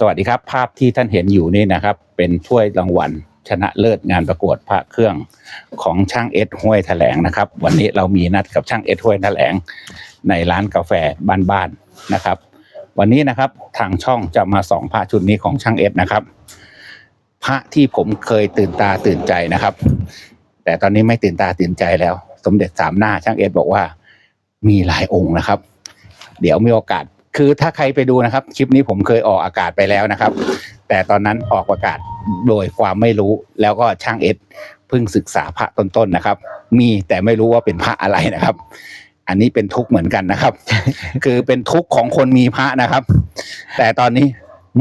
สวัสดีครับ ภาพที่ท่านเห็นอยู่นี่นะครับ เป็นถ้วยรางวัลชนะเลิศงานประกวดพระเครื่องของช่างเอสห้วยแถลงนะครับ วันนี้เรามีนัดกับช่างเอสห้วยแถลงในร้านกาแฟบ้านๆนะครับ วันนี้นะครับทางช่องจะมาส่องพระชุดนี้ของช่างเอสนะครับ พระที่ผมเคยตื่นตาตื่นใจนะครับ แต่ตอนนี้ไม่ตื่นตาตื่นใจแล้ว สมเด็จสามหน้าช่างเอสบอกว่ามีหลายองค์นะครับ เดี๋ยวมีโอกาส คือถ้าใครไปดูนะครับ คลิปนี้ผมเคยออกอากาศไปแล้วนะครับ แต่ตอนนั้นออกอากาศโดยความไม่รู้แล้วก็ช่างเอสเพิ่งศึกษาพระต้นๆนะครับ มีแต่ไม่รู้ว่าเป็นพระอะไรนะครับ อันนี้เป็นทุกข์เหมือนกันนะครับ คือเป็นทุกข์ของคนมีพระนะครับ แต่ตอนนี้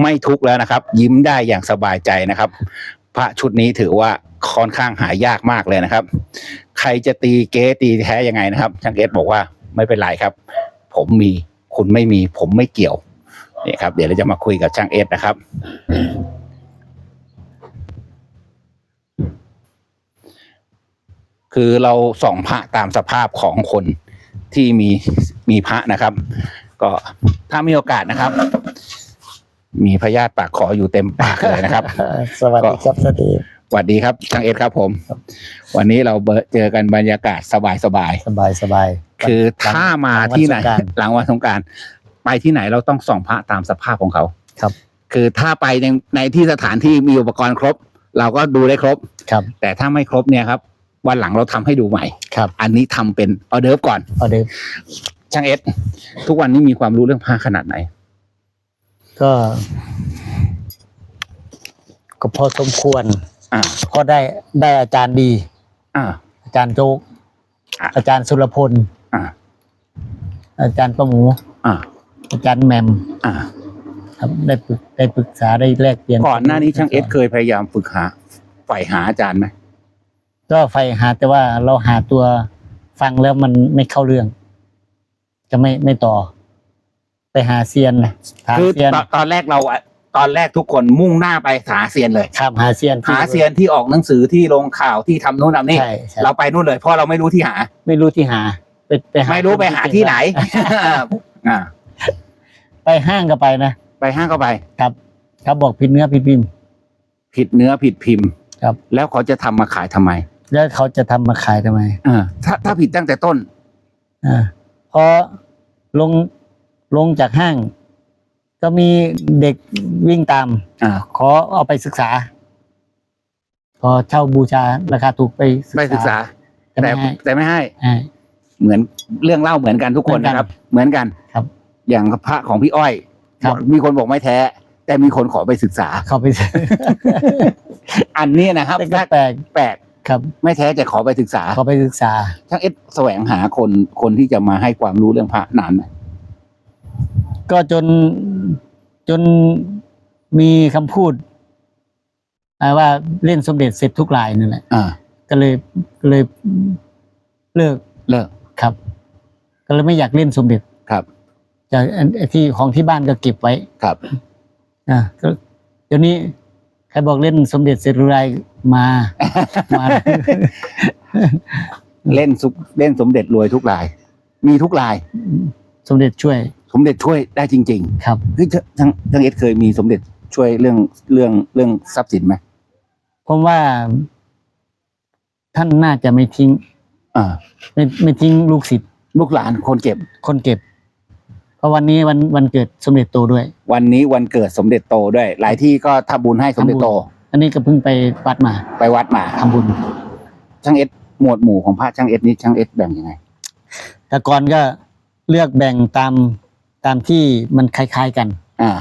ไม่ทุกข์แล้วนะครับ ยิ้มได้อย่างสบายใจนะครับ พระชุดนี้ถือว่าค่อนข้างหายากมากเลยนะครับ ใครจะตีเก๊ตีแท้ยังไงนะครับช่างเอสบอกว่าไม่เป็นไรครับ ผมมี คุณไม่มีผมไม่เกี่ยวนี่ครับ เดี๋ยวเราจะมาคุยกับช่างเอสนะครับ คือเราส่องพระตามสภาพของคนที่มีมีพระนะครับ ก็ถ้ามีโอกาสนะครับ มีพยาธิปากขออยู่เต็มปากเลยนะครับ สวัสดีครับสวัสดีสวัสดีครับช่างเอสครับผม วันนี้เราเบอเจอกันบรรยากาศสบายสบายๆสบายสบาย คือถ้ามาที่ไหนหลังวันสงกรานต์หลังวันสงกรารไปที่ไหนเราต้องส่องพระตามสภาพของเขาครับ คือถ้าไปในในที่สถานที่มีอุปกรณ์ครบ เราก็ดูได้ครบครับ แต่ถ้าไม่ครบเนี่ยครับ วันหลังเราทำให้ดูใหม่ครับ อันนี้ทำเป็นออเดิร์ฟก่อนออเดอร์ช่างเอสทุกวันนี้มีความรู้เรื่องพระขนาดไหน ก็ก็พอสมควร อ่า ก็ได้ได้อาจารย์ดี อ่า อาจารย์โจ๊กอะอาจารย์สุรพล อ่าอาจารย์ประหมูอ่าอาจารย์แหมมอ่า ครับได้ปรึกได้ปรึกษาได้แลกเปลี่ยนก่อนหน้านี้ช่างเอสเคยพยายามฝึกหาใฝ่หาอาจารย์ไหมก็ไฟหาแต่ว่าเราหาตัวฟังแล้วมันไม่เข้าเรื่อง จะไม่ไม่ต่อ ไปหาเซียนหาคือเซียนตอนตอนแรกเราอะตอนแรกทุกคนมุ่งหน้าไปหาเซียนเลยข้ามหาเซียนที่หาเซียนที่ออกหนังสือที่ลงข่าวที่ทำโน่นทำนี่ใช่ใช่เราไปนู่นเลยเพราะเราไม่รู้ที่หา ไม่รู้ที่หา ไปไปหาไม่รู้ไปหาที่ไหนอ่าไปห้างก็ไปนะไปห้างก็ไป ครับเขาบอกผิดเนื้อผิดพิมพ์ ผิดเนื้อผิดพิมพ์ครับ แล้วเขาจะทำมาขายทำไม แล้วเขาจะทำมาขายทำไมเออถ้าถ้าผิดตั้งแต่ต้นอ่าพอลงลงจากห้าง ก็มีเด็กวิ่งตามอ่าขอเอาไปศึกษา พอเช่าบูชาราคาถูกไปไปศึกษา แต่แต่ไม่ให้แต่ไม่ให้ให้ เหมือนเรื่องเล่าเหมือนกันทุกคนเหมือนกันนะครับ เหมือนกันครับ อย่างพระของพี่อ้อยครับบอกมีคนบอกไม่แท้ แต่มีคนขอไปศึกษา เข้าไปอันนี้นะครับแต่ก็แปลกแปลกครับ ไม่แท้จะขอไปศึกษาเขาไปศึกษาช่างเอสแสวงหาคนคนที่จะมาให้ความรู้เรื่องพระนานไหมก็จนจนมีคำพูดอ่าว่าเล่นสมเด็จเสร็จทุกรายนั่นแหละอ่าก็เลยก็เลยเลิกเลิกครับ ก็เลยไม่อยากเล่นสมเด็จครับจะอันไอ้ที่ของที่บ้านก็เก็บไว้ครับอ่าก็เดี๋ยวนี้ใครบอกเล่นสมเด็จเสร็จทุกรายมามา เล่นสุเล่นสมเด็จรวยทุกราย มีทุกราย สมเด็จช่วย สมเด็จช่วยได้จริงครับๆเฮ้ยทั้งทั้งเอสเคยมีสมเด็จช่วยเรื่องเรื่องเรื่องทรัพย์สินไหมผมว่า ท่านน่าจะไม่ทิ้ง อ่า ไม่ไม่ทิ้งลูกศิษย์ ลูกหลานคนเก็บ คนเก็บ เพราะวันนี้วันวันเกิดสมเด็จโตด้วย วันนี้วันเกิดสมเด็จโตด้วย หลายที่ก็ทำบุญให้สมเด็จโต อันนี้ก็เพิ่งไปวัดมาไปวัดมาทำบุญ ช่างเอสหมวดหมู่ของพระช่างเอสนี้ช่างเอสแบ่งยังไง แต่ก่อนก็เลือกแบ่งตามตามที่มันคล้ายๆกัน อ่า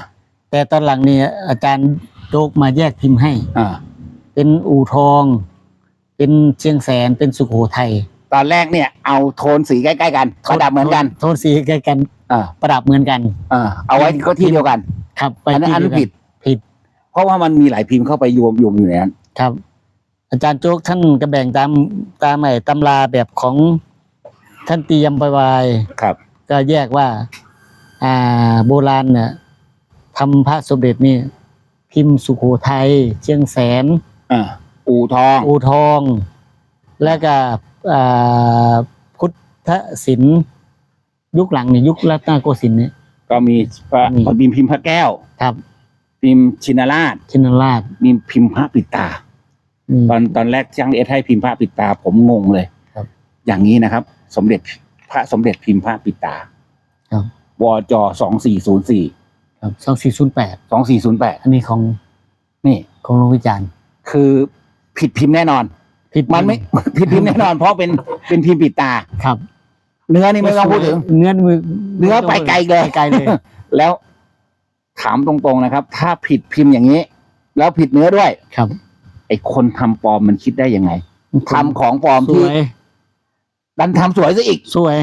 แต่ตอนหลังนี้อาจารย์โจกมาแยกพิมพ์ให้ อ่า เป็นอู่ทอง เป็นเชียงแสนเป็นสุโขทัย ตอนแรกเนี่ยเอาโทนสีใกล้ๆกันประดับเหมือนกันโทนสีใกล้กันอ่าประดับเหมือนกันอ่าเอาไว้ก็ที่เดียวกัน ครับไปอันนั้นที่อันนั้นเยวกัผิด ผิดเพราะว่ามันมีหลายพิมพ์เข้าไปรวมรวมอยู่ในนั้น ครับ อาจารย์โจ๊กท่านก็แบ่งตามตามไอ้ตำราแบบของท่านตียมไปวายครับ ก็แยกว่า อ่า โบราณเนี่ยทำพระสมเด็จนี่พิมพ์สุโขทัยเชียงแสน อ่าอู่ทอง อูทอง และก็อ่า พุทธศิลป์ยุคหลังนี่ยุครัตนโกสินทร์เนี่ย ก็มีพระมีพิมพ์พิมพ์พระแก้ว ครับพพิมพ์ชินราช ชินราชมีพิมพ์พระปิดตา อืม ตอนตอนแรกช่างเอสให้พิมพ์พระปิดตา ผมงงเลยครับอย่างนี้นะครับ สมเด็จพระสมเด็จพิมพ์พระปิดตาครับ วจสองสี่ศูนย์สี่ครับสองสี่ศูนย์แปดสองสี่ศูนย์แปดอันนี้ของนี่ ของโรงวิจารณ์คือผิดพิมพ์แน่นอน ผิดมันไม่ ผิดพิมพ์แน่นอน เพราะเป็นเป็นพิมพ์ปิดตา ครับเนื้อนี่ไม่ต้องพูดถึง เนื้อมือเนื้อไปไกลเลยไปไกลเลย แล้วถามตรงๆนะครับ ถ้าผิดพิมพ์อย่างนี้ แล้วผิดเนื้อด้วยครับ ไอ้คนทำปลอมมันคิดได้ยังไงทำของปลอมสที่วยดันทำสวยซะอีก สวย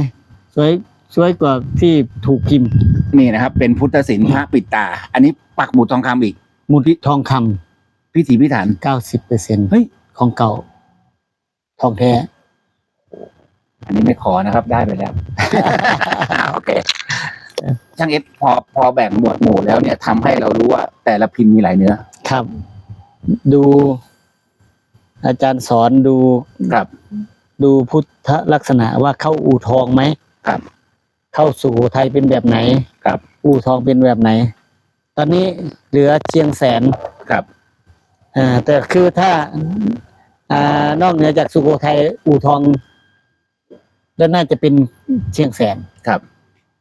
สวยสวยกว่าที่ถูกพิมพ์ นี่นะครับ เป็นพุทธศิลป์พระปิดตา อันนี้ปักหมุดทองคำอีกมุดทองคพิถีพิถันำเก้าสิบเปอร์เซ็นเฮ้ยของเก่า ทองแท้ อันนี้ไม่ขอนะครับ ได้ไปแล้ว โอเคช่างเอสพอพอแบ่งหมวดหมู่แล้วเนี่ยทำให้เรารู้ว่าแต่ละพิมพ์มีหลายเนื้อ ครับ ดู อาจารย์สอนดูครับ ดูพุทธลักษณะว่าเข้าอู่ทองไหมครับ เข้าสู่ไทยเป็นแบบไหน ครับ อู่ทองเป็นแบบไหน ตอนนี้เหลือเชียงแสนครับ อ่าแต่คือถ้า อ่านอกเหนือจากสุโขทัยอู่ทอง แล้วน่าจะเป็นเชียงแสนครับ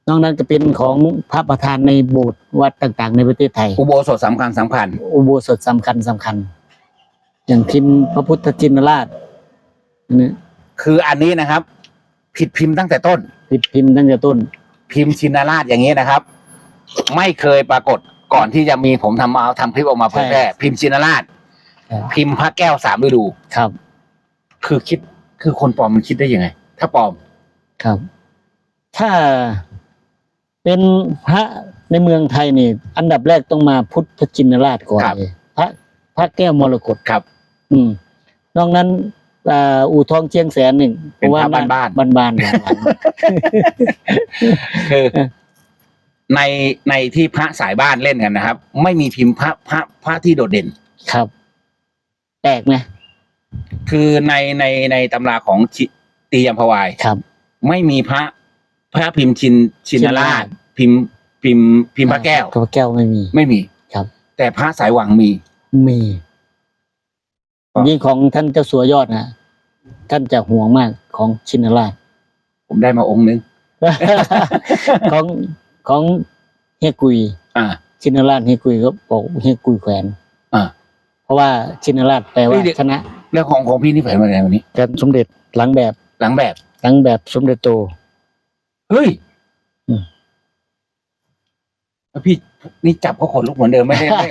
นอกนั้นจะเป็นของพระประธานในโบสถ์วัดต่างๆ ในประเทศไทย อุโบสถสำคัญสำคัญอุโบสถสำคัญสำคัญ อย่างพิมพ์พระพุทธจินราชนี่คืออันนี้นะครับ ผิดพิมพ์ตั้งแต่ต้นพิมพ์พิมพ์ตั้งแต่ต้น พิมพ์ชินราชอย่างนี้นะครับ ไม่เคยปรากฏก่อนที่จะมีผมทำเอาทำคลิปออกมาเผยแพร่พิมพ์ชินราช พิมพ์พระแก้วสามฤดู ครับ คือคิดคือคนปลอมมันคิดได้ยังไง ถ้าปลอม ครับ ถ้าเป็นพระในเมืองไทยนี่ อันดับแรกต้องมาพุทธจินราชก่อนครับ เลยพระพระแก้วมรกตครับ อืมนอกนั้นอ่าอู่ทองเชียงแสนหนึ่งเป็นพระเพระว่บ้านๆ บ้านๆหลังคือในในที่พระสายบ้านเล่นกันนะครับ ไม่มีพิมพ์พระพระพระที่โดดเด่น ๆครับ แปลกไหมคือในในในตำราของชิตียมพวาย ครับ ไม่มีพระพระพิมพ์ชินชินราชชินราช พิมพ์พิมพ์พิมพ์พระแก้ว พระแก้วไม่มี ไม่มีครับ แต่พระสายหวังมี มีอ๋อยิ่งของท่านเจ้าสัวยอดนะท่านจะห่วงมากของชินราช ผมได้มาองค์นึง ของของเฮียกุย อ่า ชินราชเฮียกุยก็บอกเฮียกุยแขวน อ่าเพ ราะว่าชินราชแปลว่าเฮ้ยเดี๋ยว ชนะแล้วของของพี่นี่แผนมาไหนวันนี้การสมเด็จหลังแบบหลังแบบ หลังแบบสมเด็จโต เฮ้ยอืม แล้วพี่นี่จับเขาขนลุกเหมือนเดิมไม่ได้ไม่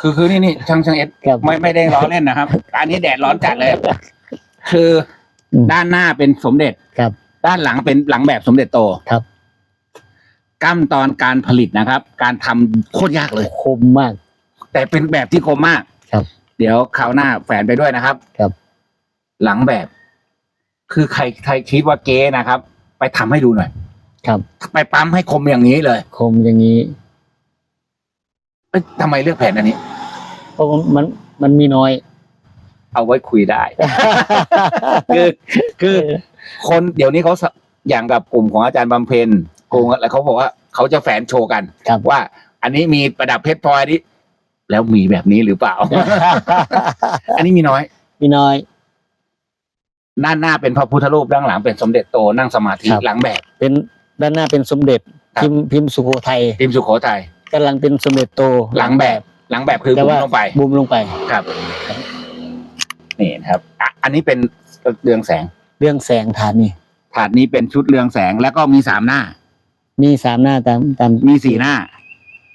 คือคือนี่นี่ช่างช่างเอสครับ ไม่ไม่ได้ล้อเล่นนะครับ อันนี้แดดร้อนจัดเลย คืออมด้านหน้าเป็นสมเด็จครับด้านหลังเป็นหลังแบบสมเด็จโตครับขั้นตอนการผลิตนะครับ การทำโคตรยากเลย คมมาก แต่เป็นแบบที่คมมาก ครับ เดี๋ยวคราวหน้าแฝนไปด้วยนะครับ ครับ หลังแบบ คือใครใครคิดว่าเก๊นะครับ ไปทำให้ดูหน่อย ครับ ไปปั๊มให้คมอย่างนี้เลยคมอย่างนี้ เอ้ยทำไมเลือกแผนอันนี้ เพราะมันมันมีน้อย เอาไว้คุยได้ คือคือคนเดี๋ยวนี้เขาสอย่างกับกลุ่มของอาจารย์บำเพ็ญกลุ่มอะไรเขาบอกว่าเขาจะแฝนโชว์กัน ครับ ว่า อันนี้มีประดับเพชรพลอยนี้ แล้วมีแบบนี้หรือเปล่า อันนี้มีน้อย มีน้อย ด้านหน้าเป็นพระพุทธรูปด้านหลังเป็นสมเด็จโตนั่งสมาธิครับ หลังแบบ เป็นด้านหน้าเป็นสมเด็จครับ พิมพ์พิมพ์สุโขทัยทีมสุโขทัยกำลังเป็นสมเด็จโตหลังแบบ หลังแบบคือแต่บุ๋ว่ามลงไปบุมลงไป ครับนี่นะครับอะอันนี้เป็นเรืองแสง เรื่องแสงฐานนี่ถาดนี้เป็นชุดเรืองแสงแล้วก็มีสามหน้า มีสามหน้าตามตามมีสี่หน้า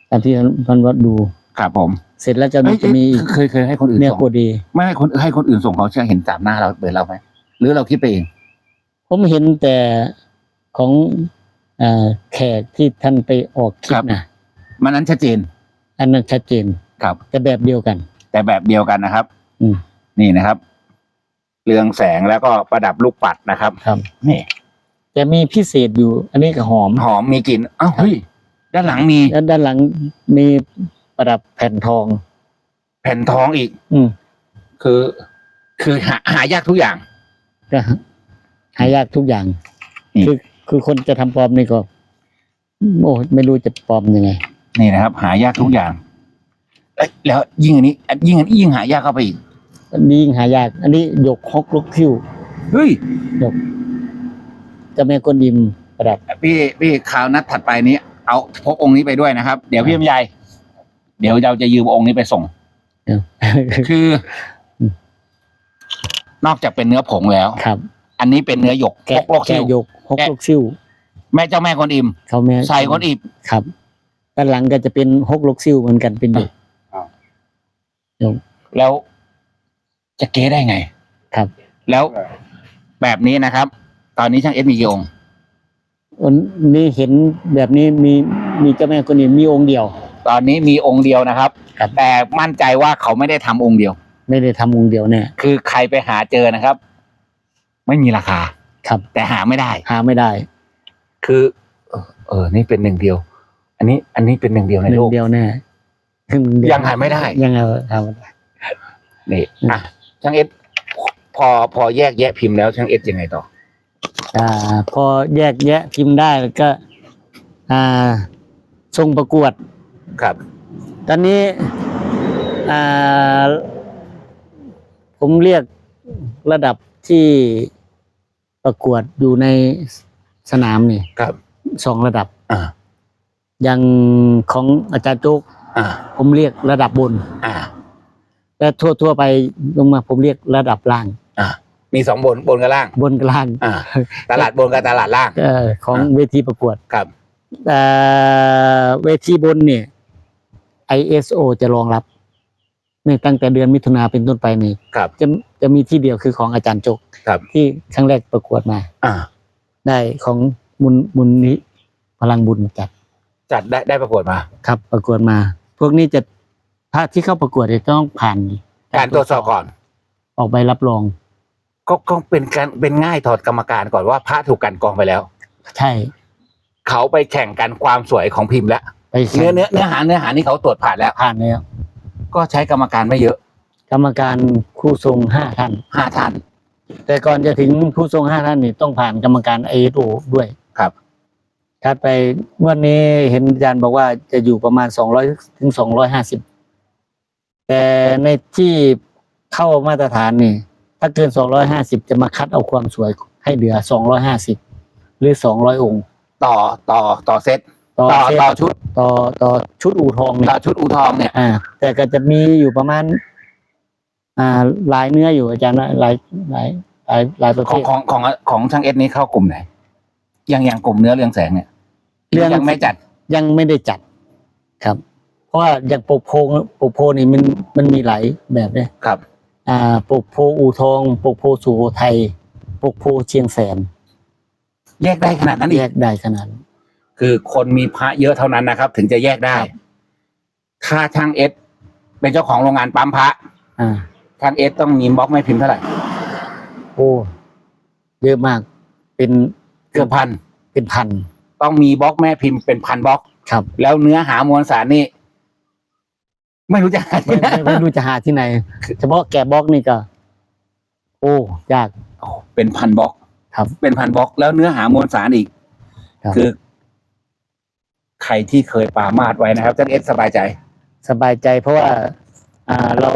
ตามที่ท่านวัดดู ครับผมเสร็จแล้วจะมีเอ้ยจะมีเอ้ยเคยเคยให้คนอื่นเนื้อส่งโกดีไม่ให้คนให้คนอื่นส่งเขาเชื่อเห็นสามหน้าเราเปิดเราไหมหรือเราคิดไปเอง ผมเห็นแต่ของเอ่อแขกที่ท่านไปออกคลิครัปบนะมันนั้นชัดเจน อันนั้นชัดเจนครับ แต่แบบเดียวกัน แต่แบบเดียวกันนะครับ อืมนี่นะครับ เรืองแสงแล้วก็ประดับลูกปัดนะครับ ครับนี่แต่มีพิเศษอยู่ อันนี้ก็หอม หอมมีกลิ่นอ้าวเฮ้ยด้านหลังมีแล้วด้านหลังมี ประดับแผ่นทอง แผ่นทองอีก อืมคือ คือหาหายากทุกอย่าง ก็หายากทุกอย่างนี่คือคือคนจะทำปลอมนี่ก็ โอ้ไม่รู้จะปลอมยังไง นี่นะครับ หายากทุกอย่างเอ้ยแล้วยิ่งอันนี้ยิ่งอันนี้ยิ่งหายากเข้าไปอีกอันนี้ยิ่งหายาก อันนี้หยกฮกลุกคิ้วเฮ้ยหยกเจะแม่กวนอิมประดับ พี่พี่คราวนัดถัดไปนี้ เอาพกองค์นี้ไปด้วยนะครับ เดี๋ยวพี่ลำไย เดี๋ยวเราจะยืมองค์นี้ไปส่ง คือ นอกจากเป็นเนื้อผงแล้วครับ อันนี้เป็นเนื้อหยกพแกะกโลกคิ้แกะวหยกฮกลุกคิ้วแม่เจ้าแม่คนอิมเขาแม่ใส่คนอิมครับด้านหลังก็จะเป็นฮกลุกซิ่วเหมือนกันเป็นหยกแล้วจะเก๊ได้ไง ครับ แล้วแบบนี้นะครับ ตอนนี้ช่างเอสมีกี่องค์อันนี้เห็นแบบนี้มีมีเจ้าแม่กวนอิมมีองค์เดียว ตอนนี้มีองค์เดียวนะครับ ครับ แต่มั่นใจว่าเขาไม่ได้ทำองค์เดียว ไม่ได้ทำองค์เดียวแน่คือใครไปหาเจอนะครับ ไม่มีราคา ครับ แต่หาไม่ได้ หาไม่ได้คือ เออเออ นี่เป็นหนึ่งเดียว อันนี้อันนี้เป็นหนึ่งเดียวในหนึ่โลงก เดียวแน่หนึ่เดีวยังหาไม่ได้ ยังหาหาไม่ได้ นี่อะช่างเอสพอพอแยกแยะพิมพ์แล้วช่างเอสยังไงต่อ อ่า พอแยกแยะพิมพ์ได้แล้วก็ อ่าทรงประกวด ครับ ตอนนี้อ่าผมเรียกระดับที่ประกวดอยู่ในสนามนี่ครับสองระดับอ่าอย่างของอาจารย์โจ๊กอ่าผมเรียกระดับบนอ่าและทั่วทั่วๆไปลงมาผมเรียกระดับล่างอ่ามีสองบนบนกับล่าง บนกับล่างอ่าตลาดบนกับตลาดล่างเอ่อของอ่าเวทีประกวดครับเอ่อเวทีบนเนี่ย ISO จะรองรับเนี่ยตั้งแต่เดือนมิถุนาเป็นต้นไปนี่ครับจะจะมีที่เดียวคือของอาจารย์โจกครับที่ครั้งแรกประกวดมา อ่า ได้ของมุนมุนนิพลังบุญจัดจัดได้ได้ประกวดมา ครับ ประกวดมา พวกนี้จะพระที่เข้าประกวดเนี่ยต้องผ่านการตรวจสอบก่อน ออกใบรับรอง ก็ก็เป็นการเป็นง่ายถอดกรรมการก่อนว่าพระถูกกลันกรองไปแล้ว ใช่ เขาไปแข่งกันความสวยของพิมพ์แล้ว ไปแข่งเนื้อเนื้อเนื้อหาเนื้อหานี่เขาตรวจผ่านแล้ว ผ่านแล้ว ก็ใช้กรรมการไม่เยอะกรรมการคู่ทรงห้าท่าน ห้าท่าน แต่ก่อนจะถึงผู้ทรงห้าท่านนี่ต้องผ่านกรรมการไอโอด้วยครับถัดไปงวันนี้เห็นอาจารย์บอกว่าจะอยู่ประมาณสองร้อยถึงสองร้อยห้าสิบแต่ในที่เข้ามาตรฐานนี่ ถ้าเกินสองร้อยห้าสิบจะมาคัดเอาความสวยให้เหลือสองร้อยห้าสิบหรือสองร้อยองค์ ต่อต่อต่อเซต ต่อต่อเซตต่อชุดต่อต่อชุดอู่ทองเนี่ต่อยชุดอูทองเนี่ย อ่า แต่ก็จะมีอยู่ประมาณ อ่าหลายเนื้ออยู่อาจารย์ว่าหลายหลายหลายหลายประขเภองท ของของของช่างเอสนี้เข้ากลุ่มไหนยังยังกลุ่มเนื้อเรืองแสงเนี่ยเรื่อง ยังไม่จัด ยังไม่ได้จัดครับ เพราะว่าอย่างปกโพงปกโพนี่มันมันมีหลายแบบเนี่ยครับ อ่าปกโพอูทองปกโพสุโขทัยปกโพเชียงแสนแยกได้ขนาดนั้นอีแยกกได้ขนาดนั้น คือคนมีพระเยอะเท่านั้นนะครับ ถึงจะแยกได้ครับถ้าช่างเอสเป็นเจ้าของโรงงานปั๊มพระอ่า ช่างเอสต้องมีบล็อกไม่พิมพ์เท่าไหร่โอ้เยอะมาก เป็นเกือบพันเป็นพันต้องมีบล็อกแม่พิมพ์เป็นพันบล็อก ครับ แล้วเนื้อหามวลสารนี่ไม่รู้จะหาไม่ที่ไหนไม่ไม่รู้จะหาที่ไหน เฉพาะแกะบล็อกนี่ก็ โอ้ยากโอ้เป็นพันบล็อกครับเป็นพันบล็อกแล้วเนื้อหามวลสารอีกครับคือ ใครที่เคยปรามาดไว้นะครับท่านเอสสบายใจ สบายใจเพราะว่าอ่าเรา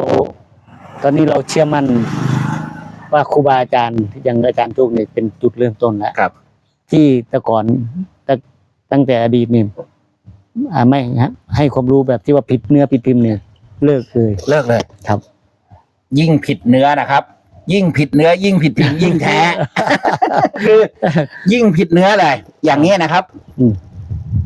ตอนนี้เราเชื่อมั่นว่าครูบาอาจารย์อย่างอาจารย์ทุกเนี่ยเป็นจุดเริ่มต้นแล้วครับ ที่แต่ก่อนตั้งตั้งแต่อดีตนี่อ่าไม่ฮะให้ความรู้แบบที่ว่าผิดเนื้อผิดพิมพ์เนี่ย เลิกเลยเลิกเลย ครับ ยิ่งผิดเนื้อนะครับ ยิ่งผิดเนื้อ ยิ่งผิดพิมพ์ยิ่งแท้ คือ ยิ่งผิดเนื้อเลยอย่างนี้นะครับ อืม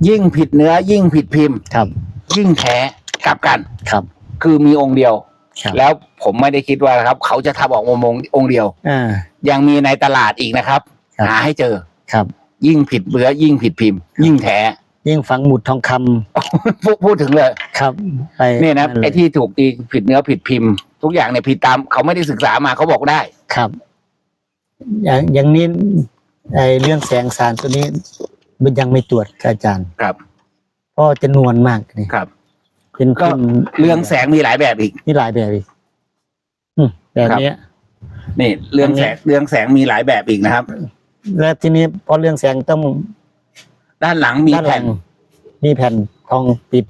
ยิ่งผิดเนื้อยิ่งผิดพิมพ์ ครับ ยิ่งแท้กลับกัน ครับ คือมีองค์เดียว ครับ แล้วผมไม่ได้คิดว่านะครับ เขาจะทำออกมามงองค์เดียว อ่า ยังมีในตลาดอีกนะครับ ครับ หาให้เจอ ครับ ยิ่งผิดเนื้อยิ่งผิดพิมพ์ ยิ่งแท้ยิ่งฝังหมุดทองคำพูดพูดถึงเลยครับไปนี่นะเลยไอ้ที่ถูกตีผิดเนื้อผิดพิมพ์ ทุกอย่างเนี่ยผิดตามเขาไม่ได้ศึกษามาเขาบอกได้ ครับ อย่างอย่างนี้ไอ้เรื่องแสงสารตัวนี้ มันยังไม่ตรวจครับอาจารย์ครับ เพราะจะนวลมากนี่ครับ เป็นก็ขึ้นเรื่องแสงมีหลายแบบอีก นี่หลายแบบอีกอืมแบบครับเนี้ย นี่ เรื่องอันนี้แสงเรื่องแสงมีหลายแบบอีกนะครับ และทีนี้พอเรื่องแสงต้องด้านหลังมีด้านหแผ่ลัน งมีแผ่นทองปิด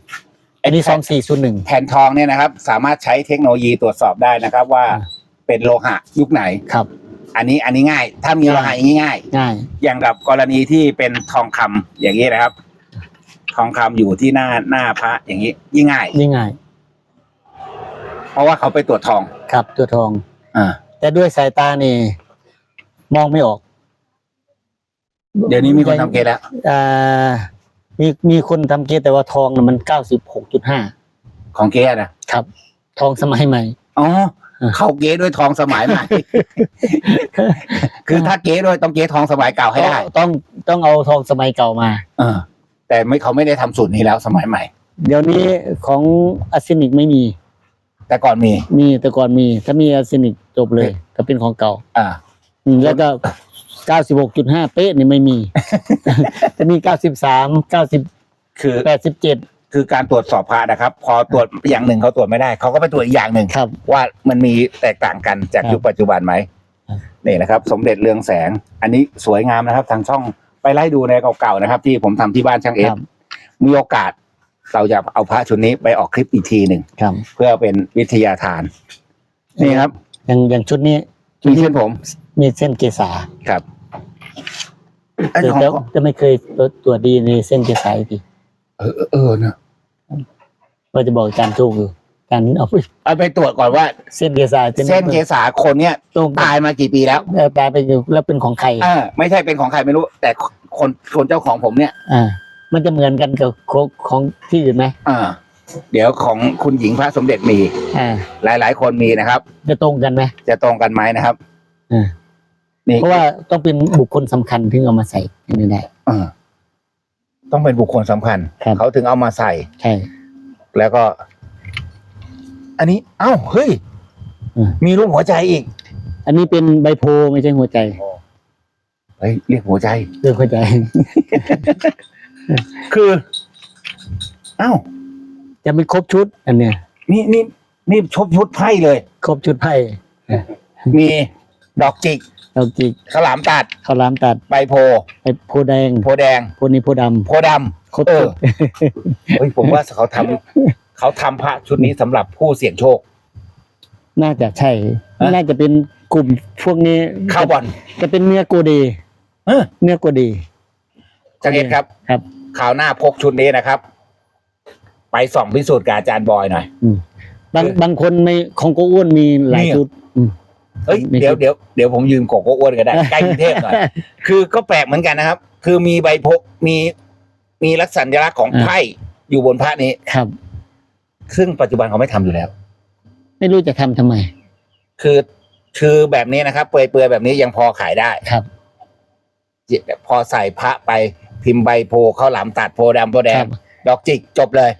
อันนี้สองสี่ศูนย์หนึ่ง แผ่นทองเนี่ยนะครับ สามารถใช้เทคโนโลยีตรวจสอบได้นะครับ ว่าอ่า เป็นโลหะยุคไหน ครับ อันนี้อันนี้ง่าย ถ้ามีโลหะอย่างนี้ง่าย ง่าย อย่างกับกรณีที่เป็นทองคำอย่างนี้นะครับ ทองคำอยู่ที่หน้าหน้าพระอย่างนี้ ยิ่งง่าย ยิ่งง่าย เพราะว่าเขาไปตรวจทองครับตัวทอง อ่า แต่ด้วยสายตานี่ มองไม่ออก เดี๋ยวนี้มีคนทำเกตแล้วอ่ามีมีคนทำเกตแต่ว่าทองน่ะมันเก้าสิบหกจุดห้าของเกตนะครับ ทองสมัยใหม่อ๋ออ่า เข้าเกตด้วยทองสมัยใหม่ คือถ้าเกตด้วยต้องเกตทองสมัยเก่าให้ได้ต้องต้องเอาทองสมัยเก่ามา เออ แต่ไม่เขาไม่ได้ทำสูตรนี้แล้วสมัยใหม่ เดี๋ยวนี้ของอาร์เซนิกไม่มี แต่ก่อนมี มีแต่ก่อนมี ถ้ามีอาร์เซนิกจบเลยก็เป็นของเก่า อ่าอืมแล้วก็เก้าสิบหกจุดห้าเป๊ะนี่ไม่มี จะมีเก้าสิบสามเก้าสิบคือแปดสิบเจ็ด คือการตรวจสอบพระนะครับ พอตรวจอย่างหนึ่งเขาตรวจไม่ได้เขาก็ไปตรวจอีกอย่างหนึ่งครับ ว่ามันมีแตกต่างกันจากครับยุคปัจจุบันไหมครับ นี่นะครับ สมเด็จเรืองแสง อันนี้สวยงามนะครับ ทางช่องไปไล่ดูในเก่าๆนะครับ ที่ผมทำที่บ้านช่างเอคฟรับมีโอกาส เราจะเอาพระชุดนี้ไปออกคลิปอีกทีหนึ่งครับเพื่อเป็นวิทยาทาน นี่ครับอย่างอย่างชุดนี้มีเส้นผมมีเส้นเกษาครับไอ้แต่ของแต่แต่ไม่เคยตัวตัวจดีในเส้นเกษาอีกทีเออเออเออเนอะ ว่าจะบอกอาจารย์โชคอยู่อาจารย์เอาไปเอาไปตรวจก่อนว่า เส้นเกษาเส้นเกษาคนเนี้ยตรงตายมากี่ปีแล้วแล้วตายไปอยู่แล้วเป็นของใครอ่าไม่ใช่เป็นของใครไม่รู้ แต่คนคนเจ้าของผมเนี่ยอ่ามันจะเหมือนกันกับของของที่อื่นไหมอ่าเดี๋ยวของคุณหญิงพระสมเด็จมีอ่าหลายๆคนมีนะครับ จะตรงกันไหมจะตรงกันไหมนะครับอ่านี่เพราะว่าต้องเป็นบุคคลสำคัญถึงเอามาใส่ในนี้ได้เออ ต้องเป็นบุคคลสำคัญ ครับ เขาถึงเอามาใส่ ใช่ แล้วก็ อันนี้ เอ้า เฮ้ย อืม มีรูปหัวใจอีกอันนี้เป็นใบโพธิ์ไม่ใช่หัวใจเฮ้ยเรียกหัวใจ เรื่องหัวใจ คือ เอ้า จะไม่ครบชุด อันเนี้ยนี่นี่นี่ชบชุดไพ่เลย ครบชุดไพ่ มี ดอกจิกเราจีกข้าวหลามตัดข้าวหลามตัดใบโพไปโพธิ์แดงโพแดงโพธิ์นี้โพธิ์ดโพดำำครบเอชุอดเฮ้ยผมว่าเขาทำเขาทำพระชุดนี้สำหรับผู้เสี่ยงโชค น่าจะใช่ ฮะ น่าจะเป็นกลุ่มพวกนี้เข้าบอลจะเป็นเนื้อโกเดเออเนื้อโกเดจังเอ็ดครับ ครับคราวหน้าพกชุดนี้นะครับ ไปส่องพิสูจน์กับอาจารย์บอยหน่อย บางคือบางคนในของโกอ้วนมีหลายนี่ ชุดอืม เฮ้ยไม่เดี๋ยวใช่เดี๋ยวเดี๋ยวผมยืมโกโก้อ้วนก็ได้ใกล้กรุงเทพหน่อยคือก็แปลกเหมือนกันนะครับ คือมีใบพกมีมีลักษณะลักษณ์ของไพ่อยู่บนพระนี้ครับ ซึ่งซึ่งปัจจุบันเขาไม่ทำอยู่แล้ว ไม่รู้จะทำทำไม คือคือแบบนี้นะครับ เปื่อยๆแบบนี้ยังพอขายได้ครับพอใส่พระไปพิมพ์ใบโพข้าวหลามตัดโพดำโพแดคงรับดอกจิกจบเลย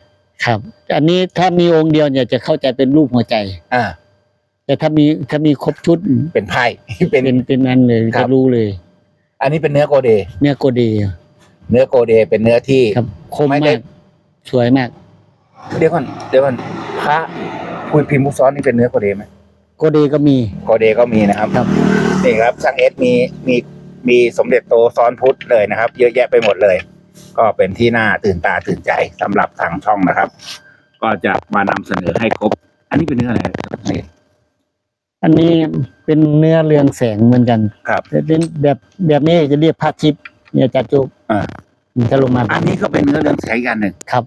ครับ อันนี้ถ้ามีองค์เดียวเนี่ยจะเข้าใจเป็นรูปหัวใจ อ่า แต่ถ้ามีถ้ามีครบชุดเป็นไพ่เป็น เป็นเป็นอันเลยครัจะบ รู้เลย อันนี้เป็นเนื้อโกเด เนี่ยโกเดเนื้อโกเดเป็นเนื้อที่ ครับคมไม่ได้ มาก สวยมาก เดี๋ยวก่อนเดี๋ยวก่อนพระคุยพิมพ์มุกซ้อนนี่เป็นเนื้อโกเดไหมโกเดก็มี โกเดก็มีนะครับครับ นี่ครับช่างเอสมีมีมีสมเด็จโตซ้อนพุทธเลยนะครับ เยอะแยะไปหมดเลย ก็เป็นที่น่าตื่นตาตื่นใจสำหรับทางช่องนะครับ ก็จะมานำเสนอให้ครบ อันนี้เป็นเนื้ออะไรนี่ อันนี้เป็นเนื้อเรืองแสงเหมือนกันครับ แต่เป็นแบบแบบนี้จะเรียกผ้าทิพย์เนี่ยจัดจุกอ่า ถ้าลงมาอันนี้ก็เป็นเนื้อเรื่องแสงอีกอันหนึ่งครับ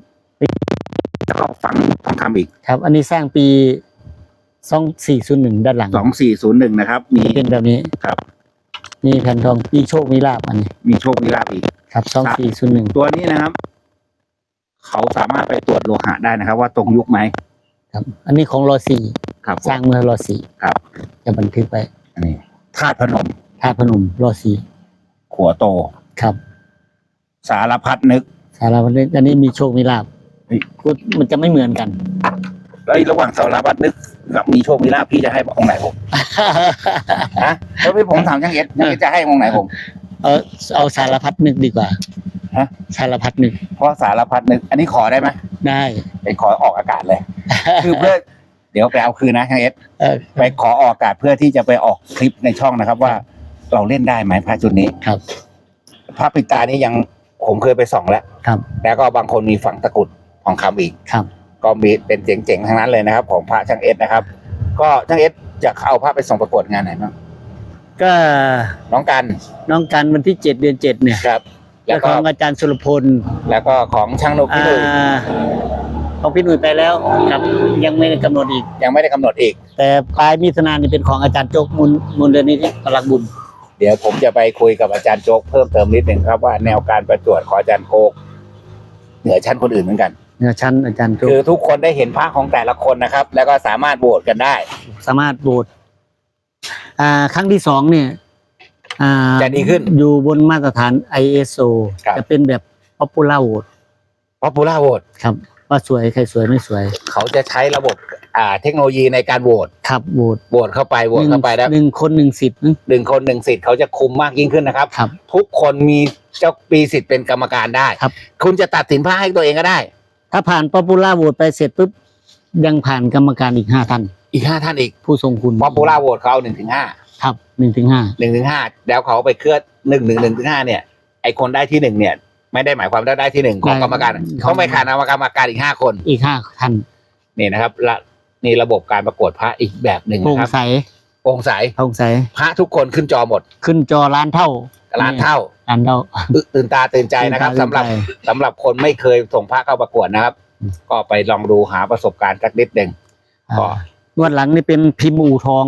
แล้วก็ฝังทองคำอีกครับ อันนี้สร้างปีสองสี่ศูนย์หนึ่งด้านหลังสองสี่ศูนย์หนึ่งนะครับ มี เป็นแบบนี้ครับ มีแผ่นทองมีโชคมีลาบอันนี้มีโชคมีลาภอีก ครับสองสี่ศูนย์หนึ่ง ตัวนี้นะครับ เขาสามารถไปตรวจโลหะได้นะครับ ว่าตรงยุคไหม ครับอันนี้ของรอสี่ ครับผมสร้างเมื่อรอสี่ครับ จะบันทึกไว้อันนี้ธาตุพนมท่าตุพนมรอสี่ขัวโต ครับ สารพัดนึก สารพัดนึกอันนี้มีโชคมีลาบเฮ้ย ก็มันจะไม่เหมือนกัน แล้วระหว่างสารพัดนึกกับมีโชคมีลาภพี่จะให้องค์ไหนผมฮะแล้วพี่ผมถามช่างเอ็ดช่างเอ็ดจะให้องค์ไหนผม เอาเอาสารพัดนึกดีกว่าฮะ สารพัดนึกเพราะสารพัดนึก อันนี้ขอได้ไหมได้ ไปขอออกอากาศเลย คือเพื่อเดี๋ยวไปเอาคืนนะช่างเอ็ดเออไปขอออกอากาศเพื่อที่จะไปออกคลิปในช่องนะครับ ว่าเราเล่นได้ไหมพระจุดนี้ครับ พระปิดตานี่ยังผมเคยไปส่องแล้วครับ แล้วก็บางคนมีฝังตะกรุดทองคำอีก ครับ ก็มีเป็นเจ๋งๆทั้งนั้นเลยนะครับ ของพระช่างเอสนะครับ ก็ช่างเอสจะเอาพระไปส่งประกวดงานไหนบ้างก็น้องกันน้องกันวันที่เจ็ดเดือนเจ็ดเนี่ยครับ แล้แล้ววขก็องอาจารย์สุรพลแล้วก็ของช่างนุกพี่อ่าดุย ของพี่หนุ่ยไปแล้วครับยังไม่ได้กำหนดอีก ยังไม่ได้กำหนดอีก แต่ปลายมิถุนายนนี่เป็นของอาจารย์โจกมูลมูลเดือนนี้ที่พลังบุญ เดี๋ยวผมจะไปคุยกับอาจารย์โจ๊กเพิ่มเติมนิดหนึ่งครับว่าแนวการประกวดของอาจารย์โกกเหนือชั้นคนอื่นเหมือนกันเนี่ยชั้นอาจารย์โจกคือทุกคนได้เห็นพระของแต่ละคนนะครับ แล้วก็สามารถโหวตกันได้ สามารถโหวตอ่าครั้งที่สองเนี่ยอ่าจะดีขึ้นอยู่บนมาตรฐาน ISO ครับจะเป็นแบบ popular vote เพราะปูล่าโหวตครับ ว่าสวยใครสวยไม่สวย เขาจะใช้ระบบอ่าเทคโนโลยีในการโหวตครับโหวตโหวตเข้าไปโหวตเข้าไปแล้วหนึ่งคนหนึ่งสิทธิ์นะหนึ่งคนหนึ่งสิทธิ์เขาจะคุมมากยิ่งขึ้นนะครับครับ ทุกคนมีเจ้าปีสิทธิ์เป็นกรรมการได้ครับ คุณจะตัดสินพระให้ตัวเองก็ได้ ถ้าผ่าน popular vote ไปเสร็จปุ๊บยังผ่านกรรมการอีกห้าท่านอีกห้าท่านอีกผู้ทรงคุณเพราะปูล่าโหวตเขาหนึ่งถึงห้าครับหนึ่งถึงห้าหนึ่งถึงห้าแล้วเขาไปเคลื่อนหนึ่งหนึ่งหนึ่งถึงห้าเนี่ยไอคนได้ที่หนึ่งเนี่ย ไม่ได้หมายความว่าได้ที่หนึ่งของกรรมการต้องไปขาดกรรมการอีกห้าคน อีกห้าท่านนี่นะครับละนี่ระบบการประกวดพระอีกแบบหนึ่งโปร่งนะครับใสโปร่งใสโปร่งใสพระทุกคนขึ้นจอหมด ขึ้นจอล้านเท่าล้านเท่าล้านเท่าอึตื่นตาตื่นใจนะครับตื่สำหรับใจสำหรับคนไม่เคยส่งพระเข้าประกวดนะครับอืมก็ไปลองดูหาประสบการณ์สักนิดหนึ่งก็อ่างวดหลังนี่เป็นพิมพ์อู่ทอง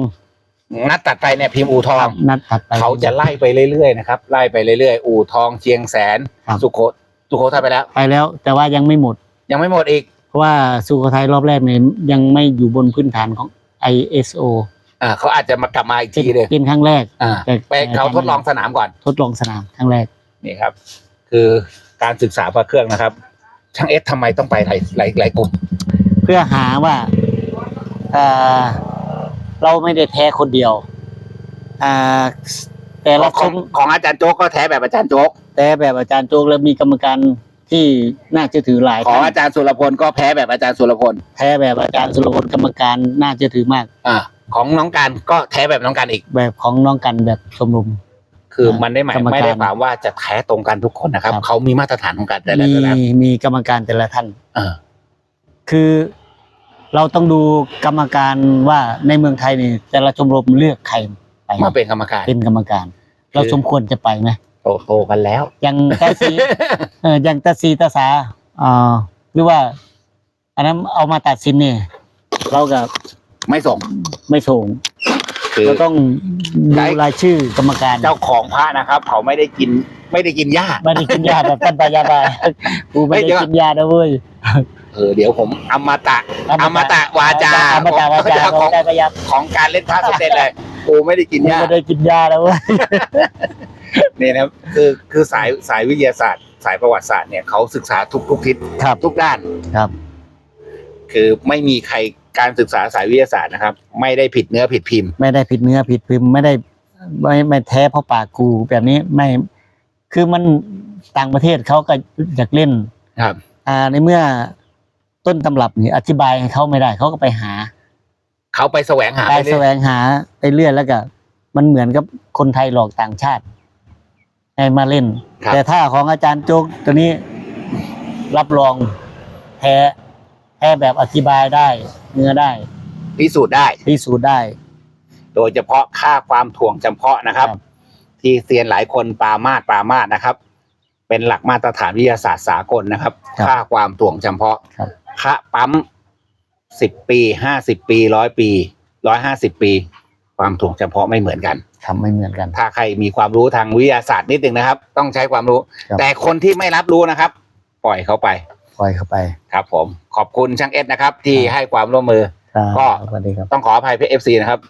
นัดตัดไปเนี่ยพิมพ์อู่ทอง นัดถัดไป เขาจะไล่ไปเรื่อยๆนะครับไล่ไปเรื่อยๆอู่ทองเชียงแสน ครับ สุโขสุโขทัยไปแล้ว ไปแล้วแต่ว่ายังไม่หมด ยังไม่หมดอีก เพราะว่าสุโขทัยรอบแรกเนี่ยยังไม่อยู่บนพื้นฐานของ ISO อ่าเขาอาจจะมากลับมาอีกเป็นทีเลยเป็นครั้งแรก อ่าแต่ไปเขาทดลองสนามก่อนทดลองสนามครั้งแรก นี่ครับ คือการศึกษาพระเครื่องนะครับ ช่างเอสทำไมต้องไปหลายหลายหลายกลุ่มเพื่อหาว่าอ่า เราไม่ได้แท้คนเดียว อ่า แต่ละขคองนของอาจารย์โจ๊กก็แท้แบบอาจารย์โจ๊ก แต่แบบอาจารย์โจ๊กแล้วมีกรรมการที่น่าจะถือหลายของท่านอาจารย์สุรพลก็แพ้แบบอาจารย์สุรพล แท้แบบอาจารย์สุรพลกรรมการน่าจะถือมาก อ่า ของน้องการก็แท้แบบน้องการอีก แบบของน้องกันแบบชมรม คือมันได้หมายกรรมการไม่ได้ความว่าจะแท้ตรงกันทุกคนนะครับ ครับ เขามีมาตรฐานของการแต่ละมีระดับมีกรรมการแต่ละท่าน เออคือ เราต้องดูกรรมการว่าในเมืองไทยนี่แต่ละชมรมเลือกใครไปมาเป็นกรรมการ เป็นกรรมการ เราสมควรจะไปไหมโตโตกันแล้ว อย่างตาสีเอออย่างตาสีตาสาอ่าหรือว่า อันนั้นเอามาตัดสินเนี่ยเราก็ไม่ส่งไม่ส่งคือเราต้องใช่ดูรายชื่อกรรมการ เจ้าของพระนะครับ เขาไม่ได้กิน ไม่ได้กินหญ้าไม่ได้กินยาแบบท่านปายาบายกูไม่เฮ้ยเดี๋ได้ยวกินยานะเว้ยเออเดี๋ยวผมอมตะอมตะวาจาอมตะวาจาของได้พยายามของการเล่นพระสมเด็จเลยกูไม่ได้กินกูหญ้าไม่ได้กินยานะเว้ยนี่นะครับคือคือสายสายวิทยาศาสตร์ สายประวัติศาสตร์เนี่ยเขาศึกษาทุกทุกทิศครับทุกด้านครับ คือไม่มีใครการศึกษาสายวิทยาศาสตร์นะครับ ไม่ได้ผิดเนื้อผิดพิมพ์ ไม่ได้ผิดเนื้อผิดพิมพ์ไม่ได้ไม่ไม่แท้เพราะปากกูแบบนี้ไม่คือมันต่างประเทศเขาก็อยากเล่นครับ อ่าในเมื่อ ต้นตำรับนี่อธิบายให้เขาไม่ได้เขาก็ไปหาเขาไปแสวงหาไปไปเรื่แสอยวงหาไปเรื่อยแล้วก็ มันเหมือนกับคนไทยหลอกต่างชาติ ให้มาเล่นครับแต่ถ้าของอาจารย์โจ๊กตัวนี้รับรองแท้แท้แบบอธิบายได้ เนื้อได้พิสูจน์ได้พิสูจน์ได้ โดยเฉพาะค่าความถ่วงจำเพาะนะครับครับที่เซียนหลายคนปรามาดปรามาดนะครับ เป็นหลักมาตรฐานวิทยาศาสตร์สากลนะครับครับค่าความถ่วงจำเพาะ ครับค่าปั๊มสิบปีห้าสิบปีร้อยปีร้อยห้าสิบปี ความถ่วงจำเพาะไม่เหมือนกันทำไม่เหมือนกัน ถ้าใครมีความรู้ทางวิทยาศาสตร์นิดนึงนะครับ ต้องใช้ความรู้ ครับ แต่คนที่ไม่รับรู้นะครับ ปล่อยเขาไปปล่อยเข้าไปครับ ผมขอบคุณช่างเอสนะครับ ที่ครับให้ความร่วมมือ ครับก็ สวัสดีครับ ต้องขออภัยพี่เอฟซีนะครับ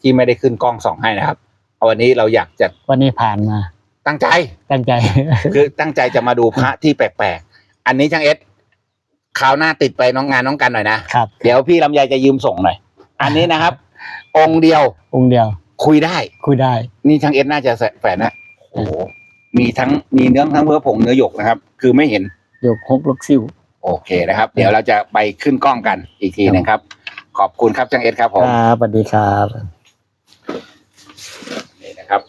ที่ไม่ได้ขึ้นกล้องส่องให้นะครับเพราะวันนี้เราอยากจะวันนี้ผ่านมาตั้งใจ ตั้งใจ คือตั้งใจจะมาดูพระที่แปลกๆ อันนี้ช่างเอส คราวหน้าติดไปน้องงานน้องกันหน่อยนะครับ เดี๋ยวพี่ลำไยจะยืมส่งหน่อย อันนี้นะครับ องค์เดียวองค์เดียว คุยได้ คุยได้ นี่ช่างเอสน่าจะแฝงนะโอ้โหมีทั้งมีเนื้อทั้งเพื่อผงเนื้อหยกนะครับ คือไม่เห็นยกฮกลกซิ่วโอเคนะครับ เดี๋ยวเราจะไปขึ้นกล้องกันอีกทีหนึงครับ ขอบคุณครับช่างเอสครับผมครับสวัสดีครับนี่นะครับ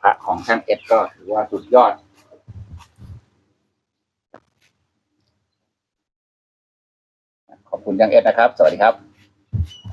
พระของช่างเอสก็ถือว่าสุดยอด ขอบคุณยังเอ็ดนะครับ สวัสดีครับ